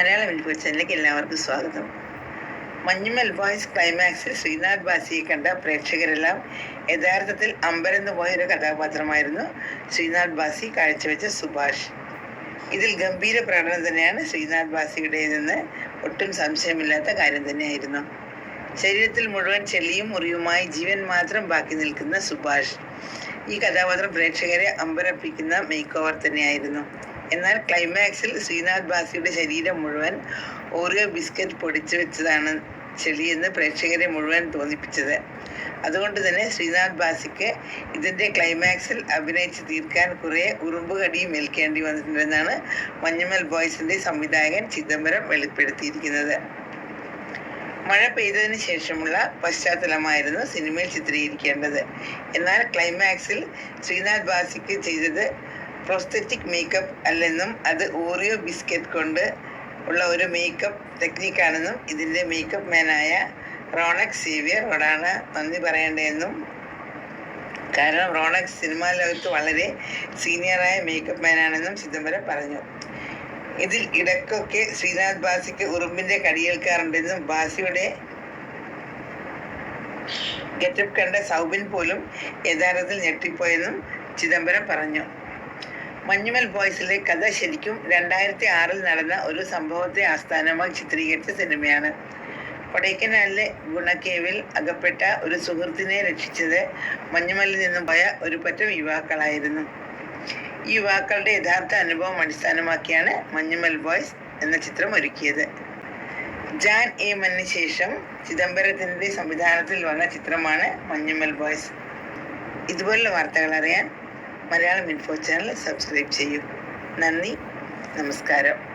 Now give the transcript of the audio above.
മലയാളം ചാനലിലേക്ക് എല്ലാവർക്കും സ്വാഗതം. മഞ്ഞുമൽ ബോയ്സ് ക്ലൈമാക്സിൽ ശ്രീനാഥ് ബാസിയെ കണ്ട പ്രേക്ഷകരെല്ലാം യഥാർത്ഥത്തിൽ അമ്പരന്ന് പോയ ഒരു കഥാപാത്രമായിരുന്നു ശ്രീനാഥ് ബാസി കാഴ്ചവെച്ച സുഭാഷ്. ഇതിൽ ഗംഭീര പ്രകടനം തന്നെയാണ് ശ്രീനാഥ് നിന്ന് ഒട്ടും സംശയമില്ലാത്ത കാര്യം തന്നെയായിരുന്നു. ശരീരത്തിൽ മുഴുവൻ ചെളിയും മുറിയുമായി ജീവൻ മാത്രം ബാക്കി നിൽക്കുന്ന സുഭാഷ് ഈ കഥാപാത്രം പ്രേക്ഷകരെ അമ്പരപ്പിക്കുന്ന മേക്ക് ഓവർ തന്നെയായിരുന്നു. എന്നാൽ ക്ലൈമാക്സിൽ ശ്രീനാഥ് ബാസിയുടെ ശരീരം മുഴുവൻ ഓറിയോ ബിസ്ക്കറ്റ് പൊടിച്ചു വെച്ചതാണ് ചെളിയെന്ന് പ്രേക്ഷകരെ മുഴുവൻ തോന്നിപ്പിച്ചത് അതുകൊണ്ട് തന്നെ ശ്രീനാഥ് ബാസിക്ക് ഇതിന്റെ ക്ലൈമാക്സിൽ അഭിനയിച്ച് തീർക്കാൻ കുറേ ഉറുമ്പുകടിയും ഏൽക്കേണ്ടി വന്നിട്ടുണ്ടെന്നാണ് മഞ്ഞുമൽ ബോയ്സിന്റെ സംവിധായകൻ ചിദംബരം വെളിപ്പെടുത്തിയിരിക്കുന്നത്. മഴ പെയ്തതിന് ശേഷമുള്ള പശ്ചാത്തലമായിരുന്നു സിനിമയിൽ ചിത്രീകരിക്കേണ്ടത്. എന്നാൽ ക്ലൈമാക്സിൽ ശ്രീനാഥ് ബാസിക്ക് ചെയ്തത് പ്രോസ്തറ്റിക് മേക്കപ്പ് അല്ലെന്നും അത് ഓറിയോ ബിസ്ക്കറ്റ് കൊണ്ട് ഉള്ള ഒരു മേക്കപ്പ് ടെക്നിക്കാണെന്നും ഇതിന്റെ മേക്കപ്പ് മാനായ റോണക് സേവിയറോടാണ് നന്ദി പറയേണ്ടതെന്നും. കാരണം റോണക് സിനിമാ ലോകത്ത് വളരെ സീനിയറായ മേക്കപ്പ് മാനാണെന്നും ചിദംബരം പറഞ്ഞു. ഇതിൽ ഇടയ്ക്കൊക്കെ ശ്രീനാഥ് ബാസിക്ക് ഉറുമ്പിന്റെ കടിയേൽക്കാറുണ്ടെന്നും ബാസിയുടെ ഗെറ്റപ്പ് കണ്ട സൗബിൻ പോലും യഥാർത്ഥത്തിൽ ഞെട്ടിപ്പോയെന്നും ചിദംബരം പറഞ്ഞു. മഞ്ഞുമൽ ബോയ്സിലെ കഥ ശരിക്കും രണ്ടായിരത്തി ആറിൽ നടന്ന ഒരു സംഭവത്തെ ആസ്ഥാനമായി ചിത്രീകരിച്ച സിനിമയാണ്. കൊടൈക്കനാലിലെ ഗുണക്കേവിൽ അകപ്പെട്ട ഒരു സുഹൃത്തിനെ രക്ഷിച്ചത് മഞ്ഞുമലിൽ നിന്നും പോയ ഒരു പറ്റം യുവാക്കളായിരുന്നു. ഈ യുവാക്കളുടെ യഥാർത്ഥ അനുഭവം അടിസ്ഥാനമാക്കിയാണ് മഞ്ഞുമൽ ബോയ്സ് എന്ന ചിത്രം ഒരുക്കിയത്. ജാൻ എ. മന്നിന് ശേഷം ചിദംബരത്തിന്റെ സംവിധാനത്തിൽ വന്ന ചിത്രമാണ് മഞ്ഞുമൽ ബോയ്സ്. ഇതുപോലുള്ള വാർത്തകൾ അറിയാൻ മലയാളം ഇൻഫോ ചാനൽ സബ്സ്ക്രൈബ് ചെയ്യൂ. നന്ദി. നമസ്കാരം.